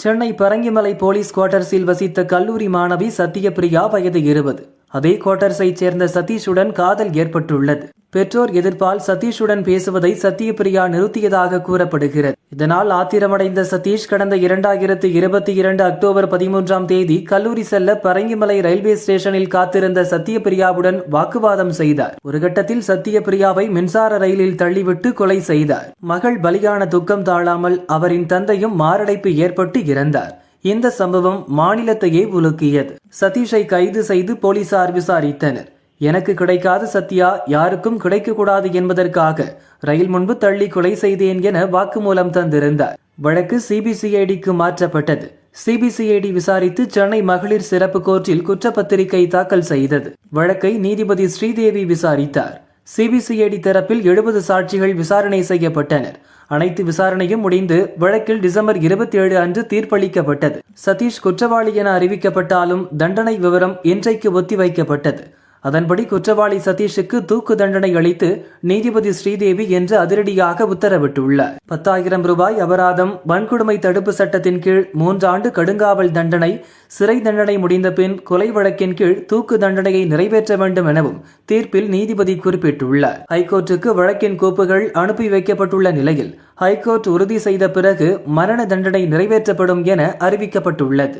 Chennai Parangimalai police குவார்ட்டர்ஸில் வசித்த கல்லூரி மாணவி சத்யபிரியா வயது இருபது. அதே குவார்டர்ஸைச் சேர்ந்த சதீஷுடன் காதல் ஏற்பட்டுள்ளது. பெற்றோர் எதிர்ப்பால் சதீஷுடன் பேசுவதை சத்யபிரியா நிறுத்தியதாக கூறப்படுகிறது. இதனால் ஆத்திரமடைந்த சதீஷ் கடந்த இரண்டாயிரத்து இருபத்தி இரண்டு அக்டோபர் பதிமூன்றாம் தேதி கல்லூரி செல்ல பரங்கிமலை ரயில்வே ஸ்டேஷனில் காத்திருந்த சத்யபிரியாவுடன் வாக்குவாதம் செய்தார். ஒரு கட்டத்தில் சத்யபிரியாவை மின்சார ரயிலில் தள்ளிவிட்டு கொலை செய்தார். மகள் பலியான துக்கம் தாழாமல் அவரின் தந்தையும் மாரடைப்பு ஏற்பட்டு இறந்தார். இந்த சம்பவம் மாநிலத்தையே உலுக்கியது. சதீஷை கைது செய்து போலீசார் விசாரித்தனர். எனக்கு கிடைக்காத சத்யா யாருக்கும் கிடைக்கக்கூடாது என்பதற்காக ரயில் முன்பு தள்ளி கொலை செய்தேன் என வாக்குமூலம் தந்திருந்தார். வழக்கு சிபிசிஐடிக்கு மாற்றப்பட்டது. சிபிசிஐடி விசாரித்து சென்னை மகளிர் சிறப்பு கோர்ட்டில் குற்றப்பத்திரிகை தாக்கல் செய்தது. வழக்கை நீதிபதி ஸ்ரீதேவி விசாரித்தார். சிபிசிஐடி தரப்பில் எழுபது சாட்சிகள் விசாரணை செய்யப்பட்டனர். அனைத்து விசாரணையும் முடிந்து வழக்கில் டிசம்பர் இருபத்தி ஏழு அன்று தீர்ப்பளிக்கப்பட்டது. சதீஷ் குற்றவாளி என அறிவிக்கப்பட்டாலும் தண்டனை விவரம் இன்றைக்கு ஒத்திவைக்கப்பட்டது. அதன்படி குற்றவாளி சதீஷுக்கு தூக்கு தண்டனை அளித்து நீதிபதி ஸ்ரீதேவி என்று அதிரடியாக உத்தரவிட்டுள்ளார் பத்தாயிரம் ரூபாய் அபராதம் வன்கொடுமை தடுப்பு சட்டத்தின் கீழ் மூன்றாண்டு கடுங்காவல் தண்டனை சிறை தண்டனை முடிந்த பின் கொலை வழக்கின் கீழ் தூக்கு தண்டனையை நிறைவேற்ற வேண்டும் எனவும் தீர்ப்பில் நீதிபதி குறிப்பிட்டுள்ளார் ஹைகோர்ட்டுக்கு வழக்கின் கோப்புகள் அனுப்பி வைக்கப்பட்டுள்ள நிலையில் ஹைகோர்ட் உறுதி செய்த பிறகு மரண தண்டனை நிறைவேற்றப்படும் என அறிவிக்கப்பட்டுள்ளது.